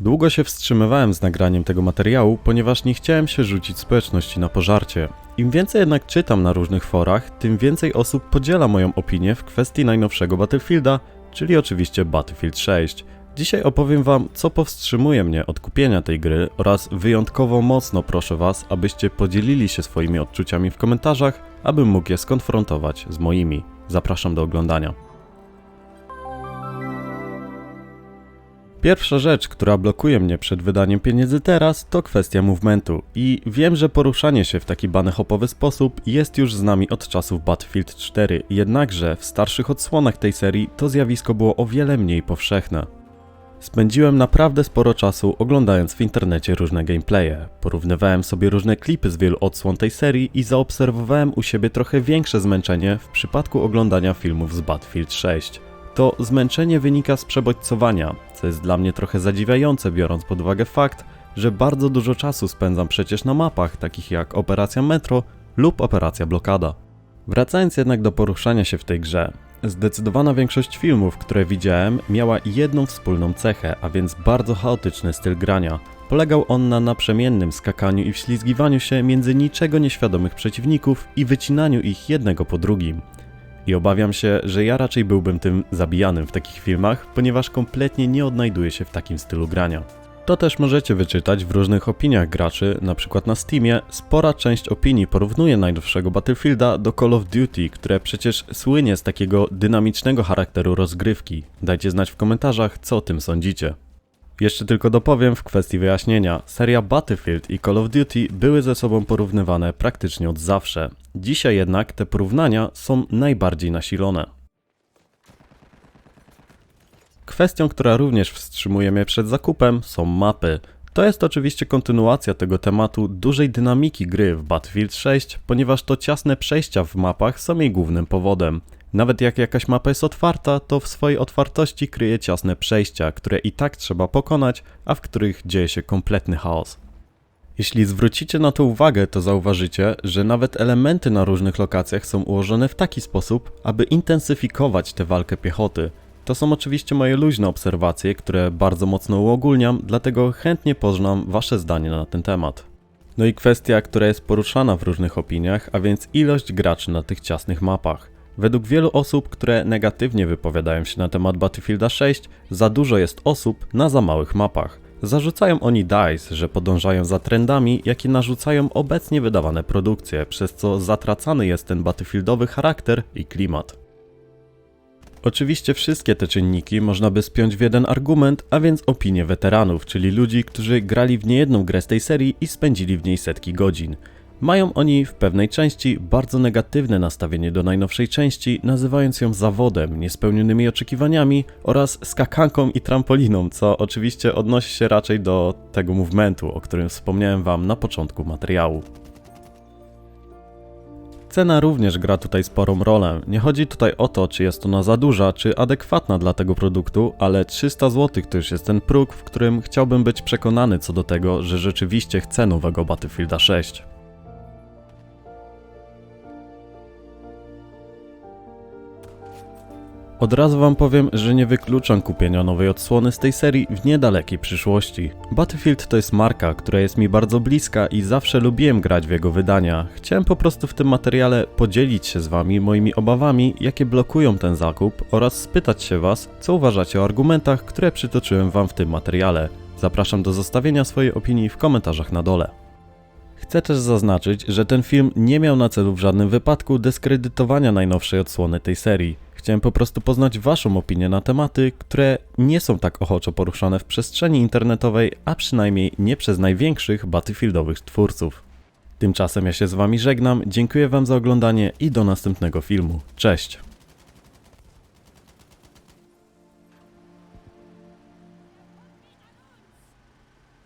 Długo się wstrzymywałem z nagraniem tego materiału, ponieważ nie chciałem się rzucić społeczności na pożarcie. Im więcej jednak czytam na różnych forach, tym więcej osób podziela moją opinię w kwestii najnowszego Battlefielda, czyli oczywiście Battlefield 6. Dzisiaj opowiem wam, co powstrzymuje mnie od kupienia tej gry oraz wyjątkowo mocno proszę was, abyście podzielili się swoimi odczuciami w komentarzach, abym mógł je skonfrontować z moimi. Zapraszam do oglądania. Pierwsza rzecz, która blokuje mnie przed wydaniem pieniędzy teraz, to kwestia movementu. I wiem, że poruszanie się w taki bannehopowy sposób jest już z nami od czasów Battlefield 4, jednakże w starszych odsłonach tej serii to zjawisko było o wiele mniej powszechne. Spędziłem naprawdę sporo czasu oglądając w internecie różne gameplaye. Porównywałem sobie różne klipy z wielu odsłon tej serii i zaobserwowałem u siebie trochę większe zmęczenie w przypadku oglądania filmów z Battlefield 6. To zmęczenie wynika z przebodźcowania, co jest dla mnie trochę zadziwiające, biorąc pod uwagę fakt, że bardzo dużo czasu spędzam przecież na mapach takich jak Operacja Metro lub Operacja Blokada. Wracając jednak do poruszania się w tej grze, zdecydowana większość filmów, które widziałem, miała jedną wspólną cechę, a więc bardzo chaotyczny styl grania. Polegał on na naprzemiennym skakaniu i wślizgiwaniu się między niczego nieświadomych przeciwników i wycinaniu ich jednego po drugim. I obawiam się, że ja raczej byłbym tym zabijanym w takich filmach, ponieważ kompletnie nie odnajduję się w takim stylu grania. To też możecie wyczytać w różnych opiniach graczy, na przykład na Steamie. Spora część opinii porównuje najnowszego Battlefielda do Call of Duty, które przecież słynie z takiego dynamicznego charakteru rozgrywki. Dajcie znać w komentarzach, co o tym sądzicie. Jeszcze tylko dopowiem w kwestii wyjaśnienia. Seria Battlefield i Call of Duty były ze sobą porównywane praktycznie od zawsze. Dzisiaj jednak te porównania są najbardziej nasilone. Kwestią, która również wstrzymuje mnie przed zakupem, są mapy. To jest oczywiście kontynuacja tego tematu dużej dynamiki gry w Battlefield 6, ponieważ to ciasne przejścia w mapach są jej głównym powodem. Nawet jak jakaś mapa jest otwarta, to w swojej otwartości kryje ciasne przejścia, które i tak trzeba pokonać, a w których dzieje się kompletny chaos. Jeśli zwrócicie na to uwagę, to zauważycie, że nawet elementy na różnych lokacjach są ułożone w taki sposób, aby intensyfikować tę walkę piechoty. To są oczywiście moje luźne obserwacje, które bardzo mocno uogólniam, dlatego chętnie poznam Wasze zdanie na ten temat. No i kwestia, która jest poruszana w różnych opiniach, a więc ilość graczy na tych ciasnych mapach. Według wielu osób, które negatywnie wypowiadają się na temat Battlefielda 6, za dużo jest osób na za małych mapach. Zarzucają oni DICE, że podążają za trendami, jakie narzucają obecnie wydawane produkcje, przez co zatracany jest ten battlefieldowy charakter i klimat. Oczywiście wszystkie te czynniki można by spiąć w jeden argument, a więc opinię weteranów, czyli ludzi, którzy grali w niejedną grę z tej serii i spędzili w niej setki godzin. Mają oni w pewnej części bardzo negatywne nastawienie do najnowszej części, nazywając ją zawodem, niespełnionymi oczekiwaniami oraz skakanką i trampoliną, co oczywiście odnosi się raczej do tego movementu, o którym wspomniałem wam na początku materiału. Cena również gra tutaj sporą rolę. Nie chodzi tutaj o to, czy jest ona za duża, czy adekwatna dla tego produktu, ale 300 zł to już jest ten próg, w którym chciałbym być przekonany co do tego, że rzeczywiście chcę nowego Battlefielda 6. Od razu wam powiem, że nie wykluczam kupienia nowej odsłony z tej serii w niedalekiej przyszłości. Battlefield to jest marka, która jest mi bardzo bliska i zawsze lubiłem grać w jego wydania. Chciałem po prostu w tym materiale podzielić się z wami moimi obawami, jakie blokują ten zakup oraz spytać się was, co uważacie o argumentach, które przytoczyłem wam w tym materiale. Zapraszam do zostawienia swojej opinii w komentarzach na dole. Chcę też zaznaczyć, że ten film nie miał na celu w żadnym wypadku dyskredytowania najnowszej odsłony tej serii. Chciałem po prostu poznać Waszą opinię na tematy, które nie są tak ochoczo poruszane w przestrzeni internetowej, a przynajmniej nie przez największych battlefieldowych twórców. Tymczasem ja się z Wami żegnam, dziękuję Wam za oglądanie i do następnego filmu. Cześć!